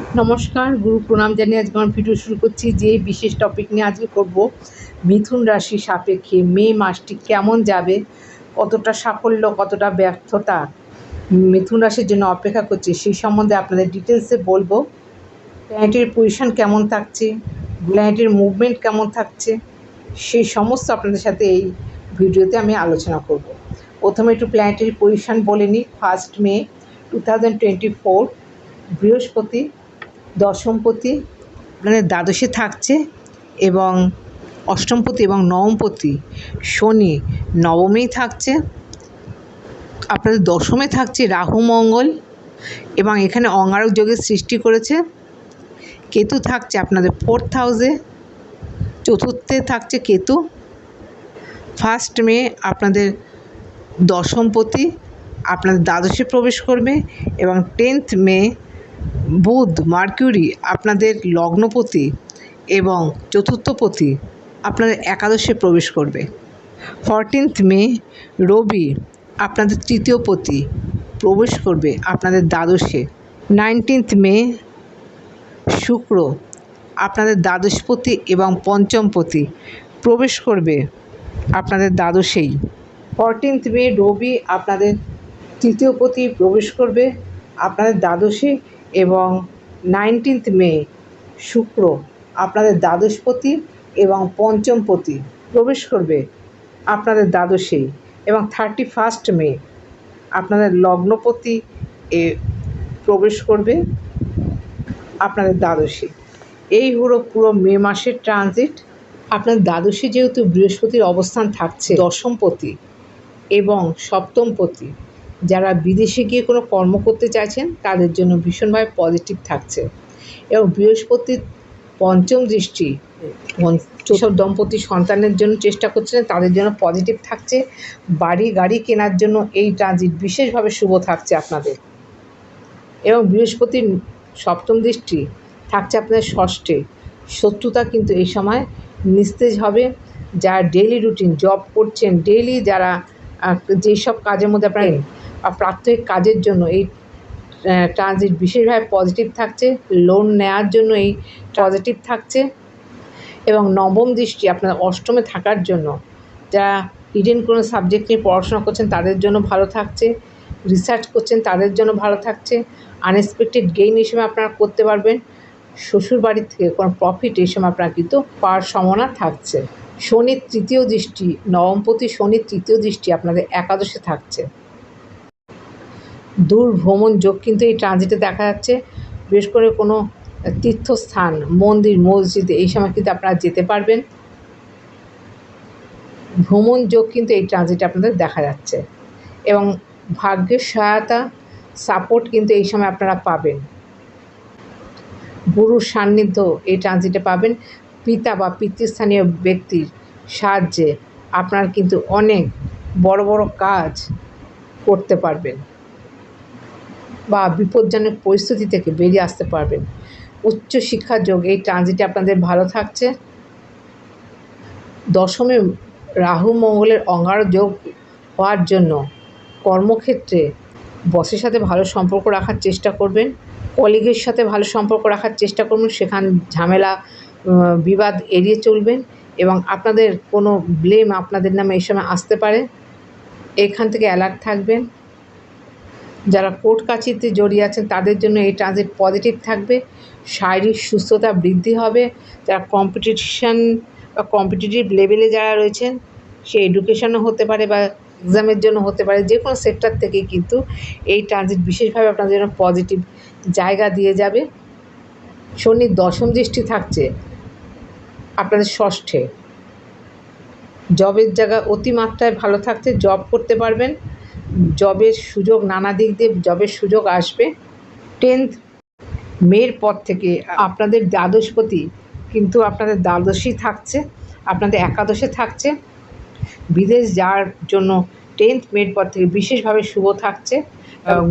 নমস্কার, গুরু প্রণাম জানিয়ে আজকে আমার ভিডিও শুরু করছি। যে বিশেষ টপিক নিয়ে আজকে করব, মিথুন রাশি সাপেক্ষে মে মাসটি কেমন যাবে, কতটা সাফল্য, কতটা ব্যর্থতা মিথুন রাশির জন্য অপেক্ষা করছে। সেই সম্বন্ধে আপনাদের ডিটেলসে বলব। প্ল্যানেটের পজিশন কেমন থাকছে প্ল্যানেটের মুভমেন্ট কেমন থাকছে, সেই সমস্ত আপনাদের সাথে এই ভিডিওতে আমি আলোচনা করব। প্রথমে একটু প্ল্যানেটারি পজিশন বলে নিই। First May two thousand twenty four বৃহস্পতি দশমপতি মানে দ্বাদশে থাকছে এবং অষ্টমপতি এবং নবমপতি শনি নবমেই থাকছে, আপনাদের দশমে থাকছে রাহু, মঙ্গল এবং এখানে অঙ্গারক যোগের সৃষ্টি করেছে। কেতু থাকছে আপনাদের ফোর্থ হাউসে চতুর্থে থাকছে কেতু। ফার্স্ট মে আপনাদের দশমপতি আপনাদের দ্বাদশে প্রবেশ করবে এবং টেন্থ মে বুধ, মার্কিউরি আপনাদের লগ্নপতি এবং চতুর্থপতি আপনাদের একাদশে প্রবেশ করবে। ফরটিন্থ মে, রবি আপনাদের তৃতীয় পতি প্রবেশ করবে আপনাদের দ্বাদশে। নাইনটিন্থ মে, শুক্র আপনাদের দ্বাদশপতি এবং পঞ্চমপতি প্রবেশ করবে আপনাদের দ্বাদশেই। ফরটিন্থ মে, রবি আপনাদের তৃতীয় পতি প্রবেশ করবে আপনাদের দ্বাদশে এবং নাইনটিন্থ মে শুক্র, আপনাদের দ্বাদশপতি এবং পঞ্চমপতি প্রবেশ করবে আপনাদের দ্বাদশেই এবং থার্টি ফার্স্ট মে আপনাদের লগ্নপতি এ প্রবেশ করবে আপনাদের দ্বাদশে। এই হলো পুরো মে মাসের ট্রানজিট আপনার দ্বাদশে যেহেতু বৃহস্পতির অবস্থান থাকছে দশমপতি এবং সপ্তমপতি যারা বিদেশে গিয়ে কোনো কর্ম করতে চাইছেন, তাদের জন্য ভীষণভাবে পজিটিভ থাকছে। এবং বৃহস্পতির পঞ্চম দৃষ্টি যেসব দম্পতি সন্তানের জন্য চেষ্টা করছিলেন, তাদের জন্য পজিটিভ থাকছে। বাড়ি, গাড়ি কেনার জন্য এই ট্রানজিট বিশেষভাবে শুভ থাকছে আপনাদের। এবং বৃহস্পতির সপ্তম দৃষ্টি থাকছে আপনাদের ষষ্ঠে। শত্রুতা কিন্তু এই সময় নিস্তেজ হবে। যারা ডেইলি রুটিন জব করছেন ডেইলি যারা যেসব কাজের মধ্যে আপনার প্রাত্যহিক কাজের জন্য এই ট্রানজিট বিশেষভাবে পজিটিভ থাকছে লোন নেওয়ার জন্য এই পজিটিভ থাকছে এবং নবম দৃষ্টি আপনার অষ্টমে থাকার জন্য। যারা হিডেন কোনো সাবজেক্ট নিয়ে পড়াশোনা করছেন, তাদের জন্য ভালো থাকছে রিসার্চ করছেন, তাদের জন্য ভালো থাকছে আনএক্সপেক্টেড গেইন এই সময় আপনারা করতে পারবেন শ্বশুর বাড়ির থেকে কোনো প্রফিট এই সময় আপনারা কিন্তু পাওয়ার সম্ভাবনা থাকছে। শনির তৃতীয় দৃষ্টি নবমপতি শনির তৃতীয় দৃষ্টি আপনাদের একাদশে থাকছে। দূর ভ্রমণ যোগ কিন্তু এই ট্রানজিটে দেখা যাচ্ছে। বিশেষ করে কোনো তীর্থস্থান, মন্দির, মসজিদে এই সময় কিন্তু আপনারা যেতে পারবেন। ভ্রমণ যোগ কিন্তু এই ট্রানজিটে আপনাদের দেখা যাচ্ছে। এবং ভাগ্যের সহায়তা সাপোর্ট কিন্তু এই সময় আপনারা পাবেন। গুরুর সান্নিধ্য এই ট্রানজিটে পাবেন। পিতা বা পিতৃস্থানীয় ব্যক্তির সাহায্যে আপনার কিন্তু অনেক বড় বড় কাজ করতে পারবেন। বা বিপজ্জনক পরিস্থিতি থেকে বেরিয়ে আসতে পারবেন। উচ্চ শিক্ষার যোগ, এই ট্রানজিটে আপনাদের ভালো থাকছে। দশমে রাহু মঙ্গলের অঙ্গার যোগ হওয়ার জন্য কর্মক্ষেত্রে বসের সাথে ভালো সম্পর্ক রাখার চেষ্টা করবেন। কলিগের সাথে ভালো সম্পর্ক রাখার চেষ্টা করবেন। সেখান ঝামেলা বিবাদ এড়িয়ে চলবেন এবং আপনাদের কোনো ব্লেম আপনাদের নামে এই সময় আসতে পারে। এখান থেকে অ্যালার্ট থাকবেন। যারা কোর্ট কাছিতে জড়িয়ে আছেন, তাদের জন্য এই ট্রানজিট পজিটিভ থাকবে, শারীরিক সুস্থতা বৃদ্ধি হবে, যারা কম্পিটিশান বা কম্পিটিটিভ লেভেলে যারা রয়েছেন, সে এডুকেশনও হতে পারে বা এক্সামের জন্য হতে পারে, যে কোনো সেক্টর থেকেই কিন্তু এই ট্রানজিট বিশেষভাবে আপনাদের জন্য পজিটিভ জায়গা দিয়ে যাবে। শনির দশম দৃষ্টি থাকছে আপনাদের ষষ্ঠে। জবের জায়গা অতিমাত্রায় ভালো থাকছে জব করতে পারবেন। জবের সুযোগ, নানা দিক দিয়ে জবের সুযোগ আসবে। টেন্থ মের পর থেকে আপনাদের দ্বাদশপতি কিন্তু আপনাদের দ্বাদশই থাকছে, আপনাদের একাদশে থাকছে। বিদেশ যাওয়ার জন্য টেন্থ মের পর থেকে বিশেষভাবে শুভ থাকছে।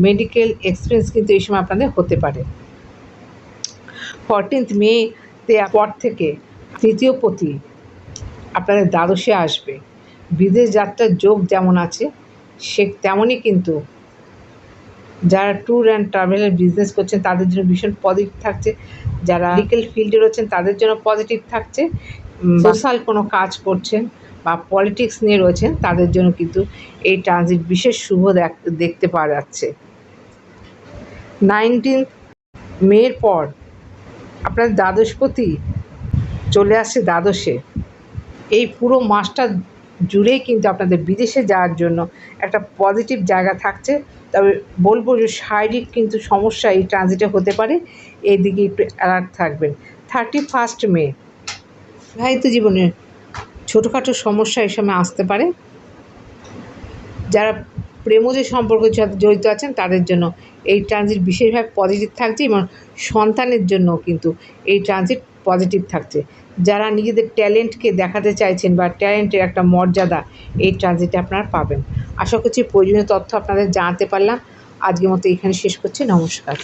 মেডিকেল এক্সপিরিয়েন্স কিন্তু এই সময় আপনাদের হতে পারে। ফরটিন্থ মেতে পর থেকে তৃতীয় পতি আপনাদের দ্বাদশে আসবে। বিদেশ যাত্রার যোগ যেমন আছে সে তেমনই কিন্তু যারা ট্যুর অ্যান্ড ট্রাভেলের বিজনেস করছেন তাদের জন্য ভীষণ পজিটিভ থাকছে। যারা মেডিকেল ফিল্ডে রয়েছেন তাদের জন্য পজিটিভ থাকছে। সোশ্যাল কোনো কাজ করছেন বা পলিটিক্স নিয়ে রয়েছেন তাদের জন্য কিন্তু এই ট্রানজিট বিশেষ শুভ দেখ- দেখতে পাওয়া যাচ্ছে। নাইনটিন মের পর আপনার দ্বাদশপতি চলে আসছে দ্বাদশে। এই পুরো মাসটা জুড়েই কিন্তু আপনাদের বিদেশে যাওয়ার জন্য একটা পজিটিভ জায়গা থাকছে। তবে বলব যে শারীরিক কিন্তু সমস্যা এই ট্রানজিটে হতে পারে এই দিকে একটু অ্যালার্ট থাকবেন। থার্টি ফার্স্ট মে, বিবাহিত জীবনে ছোটোখাটো সমস্যা এই সময় আসতে পারে। যারা প্রেমজ সম্পর্কের সাথে জড়িত আছেন, তাদের জন্য এই ট্রানজিট বিশেষভাবে পজিটিভ থাকছে এবং সন্তানের জন্য কিন্তু এই ট্রানজিট পজিটিভ থাকছে। যারা নিজেদের ট্যালেন্টকে দেখাতে চাইছেন বা ট্যালেন্টের একটা মর্যাদা এই ট্রানজিটে আপনারা পাবেন। আশা করছি প্রয়োজনীয় তথ্য আপনাদের জানাতে পারলাম। আজকের মতো এখানে শেষ করছি। নমস্কার।